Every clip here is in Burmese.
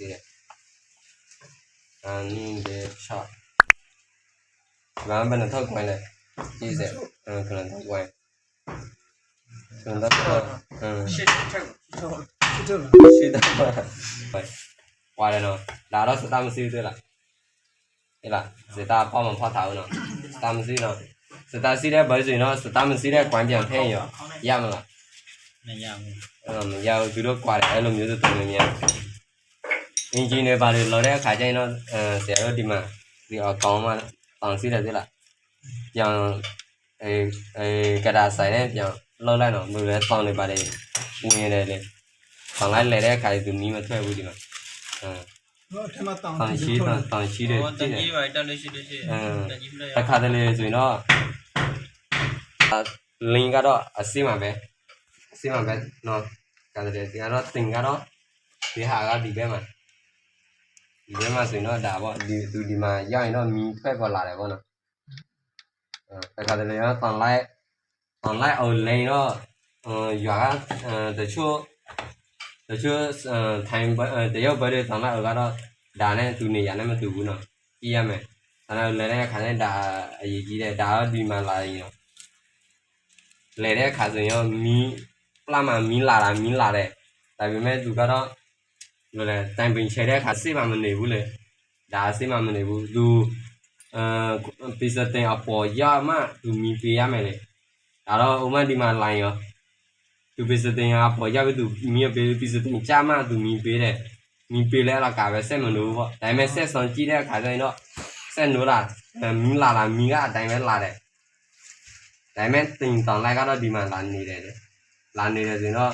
is here and the shot và bên này thôi ngoài này chia sẻ ừ, cái này thôi ngoài cái này thôi ừ suy tâm ngoài này nó đã đó sự tâm siêu tôi là thế là sự ta bao mình phát thảo nó tâm siêu nó sự ta siêu đấy bởi vì nó sự tâm siêu đấy quan trọng thế nhở yam là yam ừ yam từ đó qua để lùng như từ từ nhỉ အဲ့မရဘူးသူတို့ကွာတယ်အဲ့လိုမျိုးဆိုတော်တော်များအင်ဂျင်တွေပါလေလော်တဲ့အခါကျရင်တော့အဲဆရာတို့ဒီမှာဒီအကောင်မှတောင်စီးတယ်သိလားပြန်အဲအဲကဒါဆိုင်နဲ့ပြန်လောက်လိုက်တော့မလို့လဲတောင်နေပါလေဝင်ရတယ်လေတောင်လိုက်လဲတဲ့အခါသူမီးမထွက်ဘူးဒီမှာအဲတော့ထမတောင်းတောင်ရှိတောင်တောင်ရှိတယ်ဟောတကြည့်တယ်ကြီးပါတက်လို့ရှိလို့ရှိအင်းတကြီးပြလိုက်တစ်ခါတလေဆိုရင်တော့လင်းကတော့အစိမပဲအစိမပဲနော်ကတလေဒီကတော့တင်ကတော့ဒီဟာကဒီဘက်မှာ ဒီဘက်မှာဆိုရင်တော့ဒါပေါ့ဒီသူဒီမှာရောက်ရင်တော့မီးထွက်ပေါ်လာတယ်ပေါ့နော်အဲတစ်ခါတလေတော့တန်လိုက်တန်လိုက်အောင်လိန်တော့အဲရွာကအဲတချို့တချို့အဲထိုင်ဘက်တရုတ်ဘက်တွေတန်လိုက်တော့ဒါနဲ့သူနေရနဲ့မတူဘူးနော်ကြည့်ရမယ်အဲ့တော့လဲတဲ့ခါကျရင်ဒါအရေးကြီးတယ်ဒါတော့ဒီမှာလာရင်ရောလဲတဲ့ခါဆိုရင်ရောမီးပလာမမီးလာတာမီးလာတယ်ဒါပေမဲ့သူကတော့ လိုလဲတိုင်ပင်ချဲတဲ့ခါစိတ်မမနေဘူးလေဒါစိတ်မမနေဘူးသူအဲပစ္စတင်အပေါ်ရမှသူမီးပေးရမယ်လေဒါတော့ဥမဒီမှာလိုင်းရောသူပစ္စတင်အပေါ်ရပြီသူမီးပေးပစ္စတင်ကြမှသူမီးပေးတယ်မီးပေးလဲလာကပဲဆက်မလို့ပေါ့ဒါပေမဲ့ဆက်ဆောင်ကြည့်တဲ့ခါကျရင်တော့ဆက်နိုးလာမီးလာလာမီးကအတိုင်းပဲလာတယ်ဒါပေမဲ့တင်တောင်လိုက်ကတော့ဒီမှာလာနေတယ်လေလာနေတယ်ဆိုရင်တော့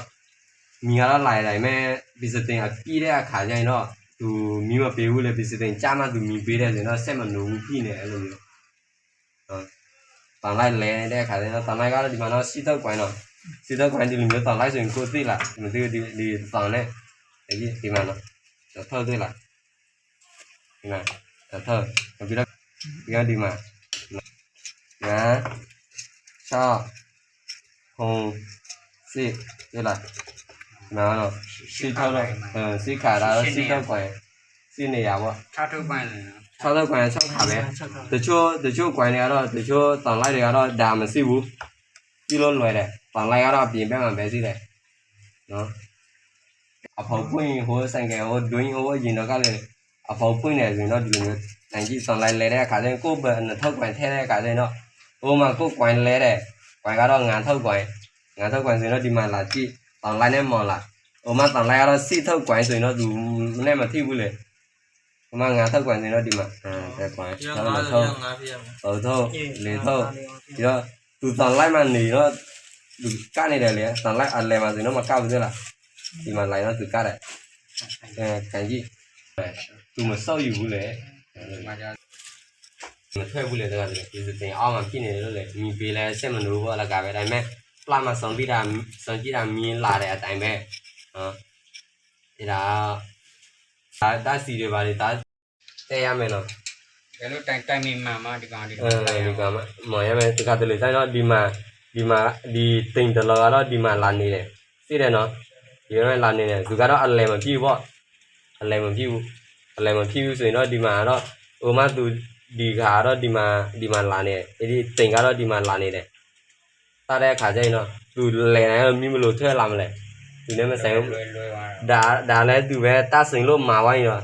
မီးကတော့လာတယ်ဒါပေမဲ့ဗီဇတင်အပြီးတဲ့အခါကျရင်တော့သူမီးမပေးဘူးလေဗီဇတင်ကြားမှသူမီးပေးတယ်ဆိုရင်တော့ဆက်မနိုးဘူးဖြစ်နေအဲ့လိုမျိုးဟုတ်တောင်လိုက်လဲတဲ့အခါကျရင်တော့တောင်လိုက်ကတော့ဒီမှာတော့စီတော့ကွိုင်းတော့စီတော့ကွိုင်းဒီလိုမျိုးတောင်လိုက်ဆိုရင်ကိုသိလားမသိဘူးဒီဒီတောင်နဲ့ဒီဒီမှာတော့ထောက်သိလားဒီမှာထောက်ပြီးတော့ဒီကဒီမှာညာချောဟုံစစ်ဒီလား နာတော့စီထောက်တော့အဲစီခါတာတော့စီတော့ကွယ်စီနေရပေါ့ထားထုတ်ပိုင်းလေ၆တော့ကွယ်၆ခါပဲတချို့တချို့ကွယ်တွေကတော့တချို့တန်လိုက်တွေကတော့ဒါမရှိဘူးပြီးလို့လွယ်တယ်တန်လိုက်ကတော့ပြင်ပမှာပဲစီတယ်နော်အဖောက်ပွင့်ဟိုဆိုင်ကဟိုဒွင်းဟိုရင်တော့ကလည်းအဖောက်ပွင့်နေဆိုရင်တော့ဒီလိုမျိုးနိုင်ကြည့်တန်လိုက်လဲတဲ့အခါကျရင်ကိုယ့်ဘယ်နှစ်ထောက်ကွယ်ထဲတဲ့အခါကျရင်တော့ဟိုမှာကိုယ်ကွယ်လဲတဲ့ကွယ်ကတော့ငါထောက်ကွယ်ငါထောက်ကွယ်ဆိုရင်တော့ဒီမှာလာကြည့် တန်လိုက်နဲ့မော်လာဟိုမှာတန်လိုက်ကတော့စီထောက်ကွယ်ဆိုရင်တော့သူနဲ့မထိဘူးလေဟိုမှာငါထောက်ကွယ်ဆိုရင်တော့ဒီမှာအဲကွယ်ဒီတော့ငါမးထောက်ငါးပြရမယ်ဟိုထောက်လေထောက်ပြီးတော့သူတန်လိုက်မှနေတော့သူကနေတယ်လေတန်လိုက်အလဲမှာဆိုရင်တော့မကောက်ဘူးလားဒီမှာလိုက်တော့သူကတယ်အဲကန်ကြီးသူမစောက်ယူဘူးလေငါကြမထွက်ဘူးလေတကယ်လေဒီစတင်အောက်မှာဖြစ်နေတယ်လို့လေမြည်ပေးလဲဆက်မလို့ဘောလကပဲဒါပေမဲ့ပ လာမဆောင်ပြီးတာဆောင်ကြည့်တာမြင်လာတဲ့အတိုင်းပဲနော်အဲ့ဒါဒါဒါစီတွေပါလေဒါတဲရမယ်နော်တယ်လို့တိုင်တိုင်မင်မှန်မှဒီကောင်ဒီအဲဒီကမှာမော်ရမယ်တကယ်လေဆိုင်တော့ဒီမှာဒီမှာဒီတိမ်တလောကတော့ဒီမှာလာနေတယ်သိတယ်နော်ဒီမှာလာနေတယ်သူကတော့အလဲမပြည့်ပေါ့အလဲမပြည့်ဘူးအလဲမပြည့်ဘူးဆိုရင်တော့ဒီမှာတော့ဟိုမှသူဒီခါတော့ဒီမှာဒီမှာလာနေတယ်အဲ့ဒီတိမ်ကတော့ဒီမှာလာနေတယ် တတဲ့အခါကျရင်တော့သူလဲနေတော့မိမလို့ထွက်လာမလဲသူလည်းမဆိုင်ဘူးလွယ်လွယ်ပါဒါဒါလည်းသူပဲတဆင်လို့မာဝိုင်းရော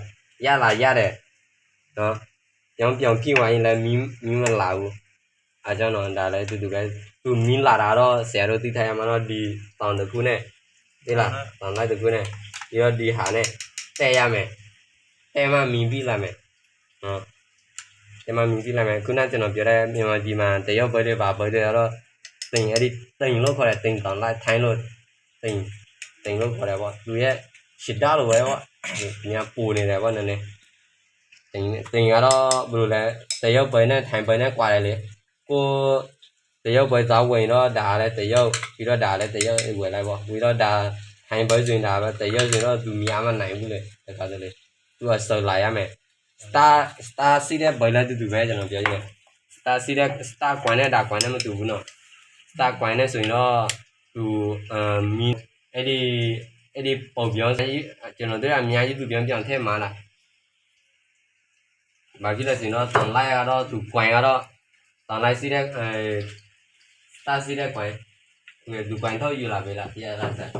ရလာရတယ်နော်ပြောင်းပြောင်းပြင်းဝိုင်းလည်းမီးမီးမလာဘူးအားကြောင့်တော့ဒါလည်းသူသူပဲသူမီးလာတာတော့ဆရာတို့သိထားရမှာတော့ဒီတောင်တကူနဲ့သိလားတောင်လိုက်တကူနဲ့ပြီးတော့ဒီဟာနဲ့တဲရမယ်တဲမှမီးပြီးလာမယ်နော်တဲမှမီးပြီးလာမယ်ခုနကျွန်တော်ပြောတဲ့မြန်မာပြည်မှာတရုတ်ဘက်တွေပါဘက်တွေကတော့ တင်အဲ့ဒီတင်လို့ခေါ်တဲ့တင်တောင်လိုက်ထိုင်းလို့တင်တင်လို့ခေါ်တယ်ပေါ့သူရဲ့ရှစ်တာလိုပဲပေါ့ဒီညာပူနေတယ်ပေါ့နည်းနည်းတင်တင်ကတော့ဘယ်လိုလဲတရုတ်ပဲနဲ့ထိုင်ပဲနဲ့ကွာတယ်လေကိုတရုတ်ပဲသွားဝင်တော့ဒါလည်းတရုတ်ပြီးတော့ဒါလည်းတရုတ်ဝယ်လိုက်ပေါ့ပြီးတော့ဒါထိုင်ပဲဆိုရင်ဒါပဲတရုတ်ဆိုတော့သူများမနိုင်ဘူးလေတခါတလေသူကစော်လာရမယ် star star စီးတဲ့ဘယ်လဲတူတူပဲကျွန်တော်ပြောချင်တယ် star စီးတဲ့ star ကွန်နဲ့ဒါကွန်နဲ့မတူဘူးနော် star ကွန်နဲ့ဆိုရင်တော့သူအမ်မီအဲ့ဒီအဲ့ဒီပုံပြောင်းစကြီးကျွန်တော်တို့ကအများကြီးသူပြောင်းပြောင်းထဲမှာလားဘာဖြစ်လဲဆိုရင်တော့တန်လိုက်ကတော့သူကွန်ကတော့တောင်းလိုက်စီတဲ့အဲစတာစီတဲ့ကွိုင်းသူလူကွိုင်းတော့ယူလာပြီလားတရားလားဆက်